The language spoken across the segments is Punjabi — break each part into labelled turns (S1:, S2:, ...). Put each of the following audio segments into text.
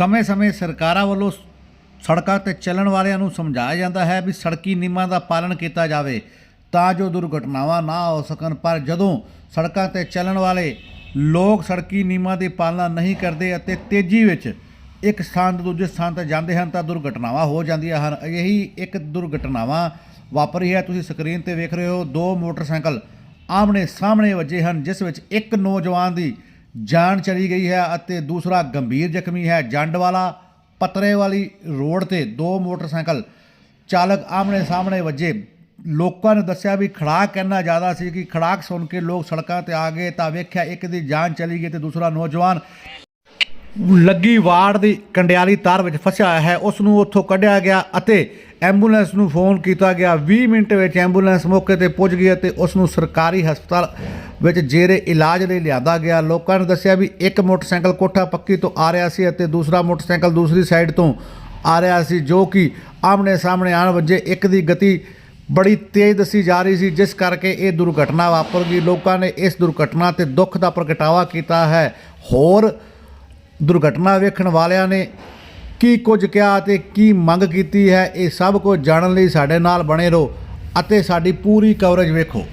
S1: ਸਮੇਂ-ਸਮੇਂ ਸਰਕਾਰਾਂ ਵੱਲੋਂ ਸੜਕਾਂ ਤੇ ਚੱਲਣ ਵਾਲਿਆਂ ਨੂੰ ਸਮਝਾਇਆ ਜਾਂਦਾ ਹੈ ਵੀ ਸੜਕੀ ਨਿਯਮਾਂ ਦਾ ਪਾਲਣ ਕੀਤਾ ਜਾਵੇ ਤਾਂ ਜੋ ਦੁਰਘਟਨਾਵਾਂ ਨਾ ਹੋ ਸਕਣ। ਪਰ ਜਦੋਂ ਸੜਕਾਂ ਤੇ ਚੱਲਣ ਵਾਲੇ ਲੋਕ ਸੜਕੀ ਨਿਯਮਾਂ ਦੀ ਪਾਲਣਾ ਨਹੀਂ ਕਰਦੇ ਅਤੇ ਤੇਜ਼ੀ ਵਿੱਚ ਇੱਕ ਸਥਾਨ ਤੋਂ ਦੂਜੇ ਸਥਾਨ ਤੇ ਜਾਂਦੇ ਹਨ ਤਾਂ ਦੁਰਘਟਨਾਵਾਂ ਹੋ ਜਾਂਦੀਆਂ ਹਨ। ਅਜਿਹੀ ਇੱਕ ਦੁਰਘਟਨਾਵਾਂ ਵਾਪਰੀ ਹੈ। ਤੁਸੀਂ ਸਕਰੀਨ ਤੇ ਵੇਖ ਰਹੇ ਹੋ ਦੋ ਮੋਟਰਸਾਈਕਲ ਆਮਣੇ ਸਾਹਮਣੇ ਵੱਜੇ ਹਨ, ਜਿਸ ਵਿੱਚ ਇੱਕ ਨੌਜਵਾਨ ਦੀ ਜਾਨ ਚਲੀ ਗਈ ਹੈ ਅਤੇ ਦੂਸਰਾ ਗੰਭੀਰ ਜ਼ਖਮੀ ਹੈ। ਜੰਡ ਵਾਲਾ ਪਤਰੇ ਵਾਲੀ ਰੋਡ ਤੇ ਦੋ ਮੋਟਰਸਾਈਕਲ ਚਾਲਕ ਆਮਣੇ ਸਾਹਮਣੇ ਵੱਜੇ। ਲੋਕਾਂ ਨੇ ਦੱਸਿਆ ਵੀ ਖੜਾਕ ਇੰਨਾ ਜ਼ਿਆਦਾ ਸੀ ਕਿ ਖੜਾਕ ਸੁਣ ਕੇ ਲੋਕ ਸੜਕਾਂ ਤੇ ਆ ਗਏ ਤਾਂ ਵੇਖਿਆ ਇੱਕ ਦੀ ਜਾਨ ਚਲੀ ਗਈ ਤੇ ਦੂਸਰਾ ਨੌਜਵਾਨ ਲੱਗੀ ਵਾੜ ਦੀ ਕੰਡਿਆਲੀ ਤਾਰ ਵਿੱਚ ਫਸਿਆ ਹੈ। ਉਸ ਨੂੰ ਉੱਥੋਂ ਕੱਢਿਆ ਗਿਆ ਅਤੇ ਐਂਬੂਲੈਂਸ ਨੂੰ ਫੋਨ ਕੀਤਾ ਗਿਆ। 20 ਮਿੰਟ ਵਿੱਚ ਐਂਬੂਲੈਂਸ ਮੌਕੇ ਤੇ ਪਹੁੰਚ ਗਈ ਅਤੇ ਉਸ ਨੂੰ ਸਰਕਾਰੀ ਹਸਪਤਾਲ ਵਿੱਚ ਜੇਰੇ ਇਲਾਜ ਲਈ ਲਿਆਂਦਾ ਗਿਆ। ਲੋਕਾਂ ਨੇ ਦੱਸਿਆ ਵੀ ਇੱਕ ਮੋਟਰਸਾਈਕਲ ਕੋਠਾ ਪੱਕੀ ਤੋਂ ਆ ਰਿਹਾ ਸੀ ਅਤੇ ਦੂਸਰਾ ਮੋਟਰਸਾਈਕਲ ਦੂਸਰੀ ਸਾਈਡ ਤੋਂ ਆ ਰਿਹਾ ਸੀ, ਜੋ ਕਿ ਆਮਣੇ ਸਾਹਮਣੇ ਆਣ ਵਜੇ ਇੱਕ ਦੀ ਗਤੀ ਬੜੀ ਤੇਜ਼ ਦੱਸੀ ਜਾ ਰਹੀ ਸੀ, ਜਿਸ ਕਰਕੇ ਇਹ ਦੁਰਘਟਨਾ ਵਾਪਰ ਗਈ। ਲੋਕਾਂ ਨੇ ਇਸ ਦੁਰਘਟਨਾ ਤੇ ਦੁੱਖ ਦਾ ਪ੍ਰਗਟਾਵਾ ਕੀਤਾ ਹੈ। ਹੋਰ ਦੁਰਘਟਨਾ ਵੇਖਣ ਵਾਲਿਆਂ ਨੇ ਕੀ ਕੁਝ ਕਿਹਾ ਅਤੇ ਕੀ ਮੰਗ ਕੀਤੀ ਹੈ, ਇਹ ਸਭ ਕੁਝ ਜਾਣਨ ਲਈ ਸਾਡੇ ਨਾਲ ਬਣੇ ਰਹੋ ਅਤੇ ਸਾਡੀ ਪੂਰੀ ਕਵਰੇਜ ਵੇਖੋ।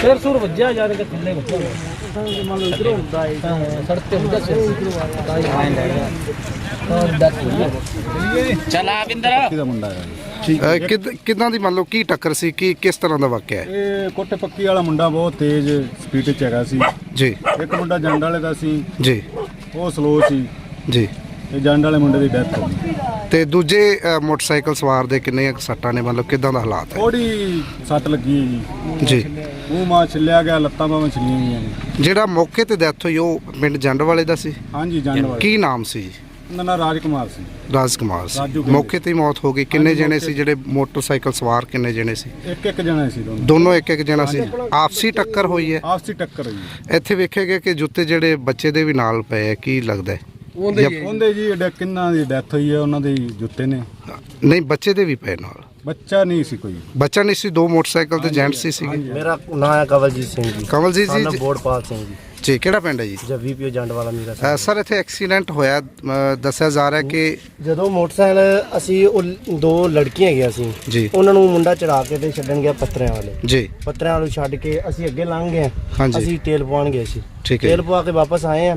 S2: ਸਿਰ ਸੁਰ ਵੱਜਿਆ ਜਾ ਕੇ ਥੱਲੇ ਵੱਜਿਆ ਮੰਨ ਲਓ ਇਧਰੋਂ ਹੁੰਦਾ ਹੈ ਸੜਕ ਤੇ ਹੁੰਦਾ ਸਿਰ ਤਾਂ ਹੀ ਆਏ ਲੈ ਔਰ ਦੱਸ
S3: ਅਹ ਕਿੱਦ- ਕਿੱਦਾਂ ਦੀ ਮੰਨ ਲਓ ਕੀ ਟੱਕਰ ਸੀ? ਕੀ ਕਿਸ ਤਰ੍ਹਾਂ ਦਾ ਵਾਕਿਆ ਹੈ?
S4: ਇਹ ਕੋਟੇ ਪੱਕੀ ਵਾਲਾ ਮੁੰਡਾ ਬਹੁਤ ਤੇਜ਼ ਸਪੀਡ 'ਚ ਹੈਗਾ ਸੀ।
S3: ਜੀ।
S4: ਇੱਕ ਮੁੰਡਾ ਜੰਡ ਵਾਲੇ ਦਾ ਸੀ।
S3: ਜੀ।
S4: ਉਹ ਸਲੋ ਸੀ।
S3: ਜੀ।
S4: ਇਹ ਜੰਡ ਵਾਲੇ ਮੁੰਡੇ ਦੀ ਡੈਥ ਹੋ ਗਈ।
S3: ਤੇ ਦੂਜੇ ਮੋਟਰਸਾਈਕਲ ਸਵਾਰ ਦੇ ਕਿੰਨੇ ਕੁ ਸੱਟਾਂ ਨੇ? ਮਤਲਬ ਕਿੱਦਾਂ ਦਾ ਹਾਲਾਤ ਹੈ?
S4: ਥੋੜੀ ਸੱਟ ਲੱਗੀ ਹੈ ਜੀ।
S3: ਜੀ।
S4: ਮੂੰਹ ਮਾਂ ਛਿੱਲਿਆ ਗਿਆ ਲੱਤਾਂ ਬਾਹਾਂ ਛਿੱਲੀਆਂ ਗਈਆਂ ਨੇ।
S3: ਜਿਹੜਾ ਮੌਕੇ ਤੇ ਡੈਥ ਹੋਈ ਉਹ ਪਿੰਡ ਜੰਡ ਵਾਲੇ ਦਾ ਸੀ?
S4: ਹਾਂਜੀ ਜੰਡ ਵਾਲੇ
S3: ਕੀ ਨਾਮ ਸੀ? ਜੀ?
S4: ਉਹਦਾ ਨਾਂ ਰਾਜ ਕੁਮਾਰ ਸੀ।
S3: ਰਾਜ ਕੁਮਾਰ ਸੀ
S4: ਕਹਿੰਦੇ।
S3: ਮੌਕੇ ਤੇ ਹੀ ਮੌਤ ਹੋ ਗਈ। ਕਿੰਨੇ
S4: ਹਾਂਜੀ,
S3: ਜਣੇ
S4: ਮੌਕੇ
S3: ਸੀ ਜਿਹੜੇ ਮੋਟਰਸਾਈਕਲ ਸਵਾਰ ਕਿੰਨੇ ਜਣੇ ਸੀ?
S4: ਇੱਕ ਇੱਕ ਜਣਾ ਸੀ ਦੋਨੋਂ।
S3: ਦੋਨੋਂ ਇੱਕ ਇੱਕ ਜਣਾ ਸੀ। ਆਪਸੀ ਟੱਕਰ ਹੋਈ ਹੈ?
S4: ਆਪਸੀ ਟੱਕਰ ਹੋਈ
S3: ਇੱਥੇ ਵੇਖਿਆ ਗਿਆ ਕਿ ਜੁੱਤੇ ਜਿਹੜੇ ਬੱਚੇ ਦੇ ਵੀ ਨਾਲ ਪਏ ਆ ਕੀ ਲੱਗਦਾ ਹੈ? ਜਾਂ-
S4: ਉਹਦੇ ਜੀ ਡੇ- ਕਿੰਨਾਂ ਦੀ ਡੈਥ ਹੋਈ ਹੈ ਉਹਨਾਂ ਦੇ ਜੁੱਤੇ ਨੇ?
S3: ਨਹੀਂ ਬੱਚੇ ਦੇ ਵੀ ਪਏ ਨਾਲ।
S4: ਬੱਚਾ ਨਹੀਂ ਸੀ ਕੋਈ।
S3: ਬੱਚਾ ਨਹੀਂ ਸੀ ਦੋ ਮੋਟਰਸਾਈਕਲ ਤੇ ਜੈਂਟ ਸੀ ਸੀਗੇ।
S5: ਮੇਰਾ ਨਾਮ ਹੈ ਕਵਲਜੀਤ ਸਿੰਘ ਜੀ।
S3: ਕਮਲਜੀਤ
S5: ਸਾਨੂੰ
S3: ਜੀ
S5: ਬੋੜਪਾਲ ਸਿੰਘ ਜੀ।
S3: ਜੀ ਕਿਹੜਾ ਪਿੰਡ ਹੈ ਜੀ?
S5: ਜਾਂ ਵੀਪੀਓ ਜੰਡ ਵਾਲਾ ਮੇਰਾ
S3: ਅ। ਸਰ ਇੱਥੇ ਐਕਸੀਡੈਂਟ ਹੋਇਆ ਅ, ਦੱਸਿਆ ਜਾ ਰਿਹਾ ਕਿ
S5: ਜਦੋਂ ਮੋਟਰਸਾਈਕਲ ਅਸੀਂ ਉਹ ਦੋ ਲੜਕੀਆਂ ਹੈਗੀਆਂ ਸੀ।
S3: ਜੀ।
S5: ਉਹਨਾਂ ਨੂੰ ਮੁੰਡਾ ਚੜਾ ਕੇ ਤੇ ਛੱਡਣ ਗਿਆ ਪੱਤਰਿਆਂ ਵਾਲੇ।
S3: ਜੀ।
S5: ਪੱਤਰਿਆਂ ਵਾਲੇ ਛੱਡ ਕੇ ਅਸੀਂ ਅੱਗੇ ਲੰਘ ਗਏ
S3: ਹਾਂਜੀ।
S5: ਅਸੀਂ ਤੇਲ ਪਵਾਉਣ ਗਏ ਸੀ।
S3: ਠੀਕ ਹੈ
S5: ਤੇਲ
S3: ਜੀ,
S5: ਪਵਾ ਕੇ ਵਾਪਸ ਆਏ ਆ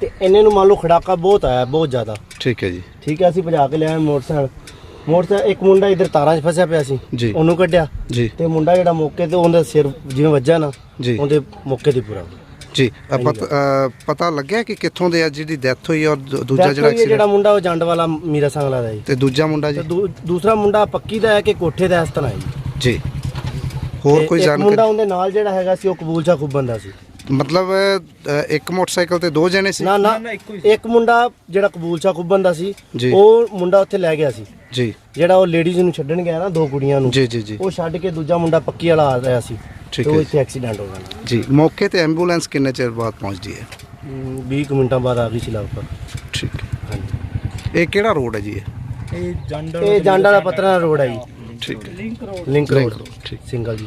S5: ਤੇ ਇਹਨੇ ਨੂੰ ਮੰਨ ਲਓ ਖੜਾਕਾ ਬਹੁਤ ਆਇਆ ਬਹੁਤ ਜ਼ਿਆਦਾ।
S3: ਠੀਕ ਹੈ ਜੀ।
S5: ਠੀਕ ਹੈ ਅਸੀਂ ਭਜਾ ਕੇ ਲਿਆਏ ਮੋਟਰਸਾਈਕਲ। ਮੋਟਰਸਾਈਕਲ ਇੱਕ ਮੁੰਡਾ ਇਧਰ ਤਾਰਾਂ 'ਚ ਫਸਿਆ ਪਿਆ ਸੀ
S3: ਜੀ।
S5: ਉਹਨੂੰ ਕੱਢਿਆ।
S3: ਜੀ।
S5: ਤੇ ਮੁੰਡਾ ਜਿਹੜਾ ਮੌਕੇ ਤੇ ਉਹਦਾ ਸਿਰ ਜਿਵੇਂ ਵੱਜਾ ਨਾ
S3: ਜੀ।
S5: ਉਹਦੇ ਮੌਕੇ ਤੇ ਪੂਰਾ
S3: ਜੀ ਅ, ਪਤ- ਅ, ਪਤਾ ਲੱਗਿਆ ਕਿ ਕਿੱਥੋਂ ਦੇ ਆ ਜਿਹਦੀ ਡੈਥ ਹੋਈ ਔਰ ਦੂ- ਦੂਜਾ ਜਿਹੜਾ
S5: ਜਿਹੜਾ
S3: ਐਕਸੀਡੈਂਟ
S5: ਮੁੰਡਾ ਉਹ ਜੰਡ ਵਾਲਾ ਮੀਰਾ ਸੰਗਲਾ ਦਾ ਜੀ।
S3: ਤੇ ਦੂਜਾ ਮੁੰਡਾ ਜੀ?
S5: ਤੇ ਦੂ- ਦੂਸਰਾ ਮੁੰਡਾ ਪੱਕੀ ਦਾ ਹੈ ਕਿ ਕੋਠੇ ਦਾ ਇਸ ਤਰ੍ਹਾਂ ਹੈ ਜੀ।
S3: ਜੀ। ਹੋਰ
S5: ਤੇ
S3: ਕੋਈ
S5: ਇੱਕ ਮੁੰਡਾ
S3: ਜਾਣਕਾਰੀ
S5: ਉਹਦੇ ਨਾਲ ਜਿਹੜਾ ਹੈਗਾ ਸੀ ਉਹ ਕਬੂਲਚਾ ਖੁੱਬਨ ਦਾ ਸੀ।
S3: ਮਤਲਬ ਅ, ਇੱਕ ਮੋਟਰਸਾਈਕਲ ਤੇ ਦੋ ਜਣੇ ਸੀ?
S5: ਨਾ ਨਾ ਇੱਕ ਮੁੰਡਾ ਜਿਹੜਾ ਕਬੂਲ ਸ਼ਾਹ ਕੁੱਬਨ ਦਾ ਸੀ ਉਹ ਮੁੰਡਾ ਉੱਥੇ ਲੈ ਗਿਆ ਸੀ।
S3: ਜੀ।
S5: ਜਿਹੜਾ ਉਹ ਲੇਡੀਜ਼ ਨੂੰ ਛੱਡਣ ਗਿਆ ਨਾ ਦੋ ਕੁੜੀਆਂ ਨੂੰ।
S3: ਜੀ ਜੀ ਜੀ।
S5: ਉਹ ਛੱਡ ਕੇ ਦੂਜਾ ਮੁੰਡਾ ਪੱਕੀ ਵਾਲਾ ਆ ਰਿਹਾ ਸੀ।
S3: ਠੀਕ
S5: ਤੇ ਉਹ ਇੱਥੇ ਐਕਸੀਡੈਂਟ ਹੋ ਗਿਆ।
S3: ਜੀ ਮੌਕੇ ਤੇ ਐਂਬੂਲੈਂਸ ਕਿੰਨੇ ਚਿਰ ਬਾਅਦ ਪਹੁੰਚਦੀ ਹੈ?
S5: 20 ਮਿੰਟਾਂ ਬਾਅਦ ਆ ਗਈ ਸੀ ਲਾਪਰ
S3: ਠੀਕ ਹੈ। ਇਹ ਕਿਹੜਾ ਰੋਡ ਹੈ ਜੀ ਇਹ?
S4: ਇਹ
S5: ਇਹ ਜਾਂਡਾ ਦਾ ਪਤਰਾ ਰੋਡ ਹੈ ਜੀ।
S3: ਠੀਕ ਹੈ।
S5: ਲਿੰਕ
S3: ਰੋਡ
S5: ਠੀਕ।
S3: ਸਿੰਗਲ ਜੀ।